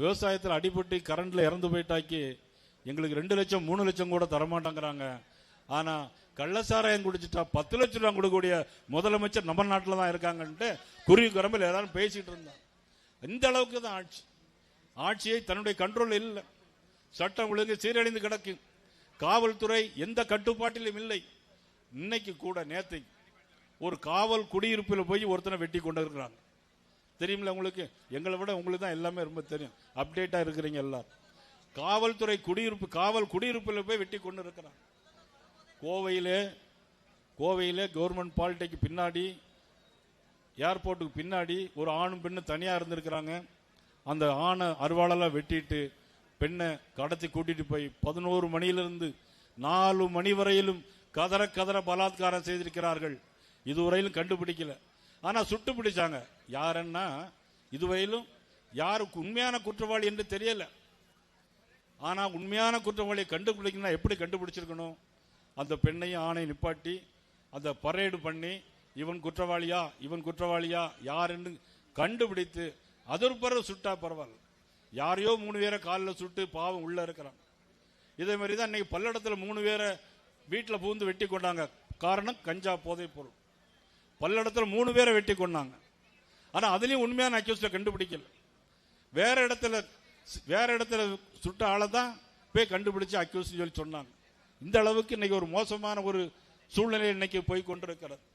விவசாயத்தில் அடிபட்டு கரண்டில் இறந்து போயிட்டாக்கி எங்களுக்கு ரெண்டு லட்சம் மூணு லட்சம் கூட தரமாட்டேங்கிறாங்க. ஆனால் கள்ளசாராயம் குடிச்சிட்டா பத்து லட்சம் ரூபா கொடுக்கக்கூடிய முதலமைச்சர் நம்ம நாட்டில் தான் இருக்காங்கன்ட்டு குருவி குரம்பில் எல்லாரும் பேசிட்டு இருந்தான் இந்த அளவுக்கு தான் ஆட்சி. ஆட்சியை தன்னுடைய கண்ட்ரோல் இல்லை. சட்டம் ஒழுங்கு சீரழிந்து கிடக்கு. காவல்துறை எந்த கட்டுப்பாட்டிலும் இல்லை. இன்னைக்கு கூட நேத்தை ஒரு காவல் குடியிருப்பில் போய் ஒருத்தனை வெட்டி கொண்டு இருக்கிறாங்க தெரியுமில்ல உங்களுக்கு? எங்களை விட உங்களுக்கு தான் எல்லாமே ரொம்ப தெரியும். அப்டேட்டா இருக்கிறீங்க எல்லாரும். காவல்துறை குடியிருப்பு காவல் குடியிருப்பில் போய் வெட்டி கொண்டு இருக்கிறாங்க. கோவையிலே கோவையில் கவர்மெண்ட் பாலிடெக் பின்னாடி ஏர்போர்ட்டுக்கு பின்னாடி ஒரு ஆணும் பெண்ணும் தனியாக இருந்திருக்கிறாங்க. அந்த ஆணை அருவாளெல்லாம் வெட்டிட்டு பெண்ணை கடத்தி கூட்டிட்டு போய் பதினோரு மணியிலிருந்து நாலு மணி வரையிலும் கதற கதற பலாத்காரம் செய்திருக்கிறார்கள். இதுவரையிலும் கண்டுபிடிக்கல. ஆனா சுட்டு பிடிச்சாங்க. யாருன்னா இதுவரையிலும் யாருக்கு உண்மையான குற்றவாளி என்று தெரியல. ஆனா உண்மையான குற்றவாளியை கண்டுபிடிக்கணும்னா எப்படி கண்டுபிடிச்சிருக்கணும்? அந்த பெண்ணையும் ஆணை நிப்பாட்டி அந்த பரேடு பண்ணி இவன் குற்றவாளியா இவன் குற்றவாளியா யாருன்னு கண்டுபிடித்து அதற்கு பிறகு சுட்டா பரவாயில்ல. யாரையோ மூணு பேரை காலில் சுட்டு பாவம் உள்ள இருக்கிறான். இதே மாதிரி தான் இன்னைக்கு பல்லடத்தில் மூணு பேரை வீட்டில் பூந்து வெட்டி கொண்டாங்க. காரணம் கஞ்சா போதைப் பொருள். பல்லடத்தில் மூணு பேரை வெட்டி கொண்டாங்க ஆனால் அதுலேயும் உண்மையான அக்யூஸில் கண்டுபிடிக்கல. வேற இடத்துல வேற இடத்துல சுட்ட ஆளை தான் போய் கண்டுபிடிச்சு அக்யூஸ் சொல்லி சொன்னாங்க. இந்த அளவுக்கு இன்னைக்கு ஒரு மோசமான ஒரு சூழ்நிலை இன்னைக்கு போய் கொண்டிருக்கிறது.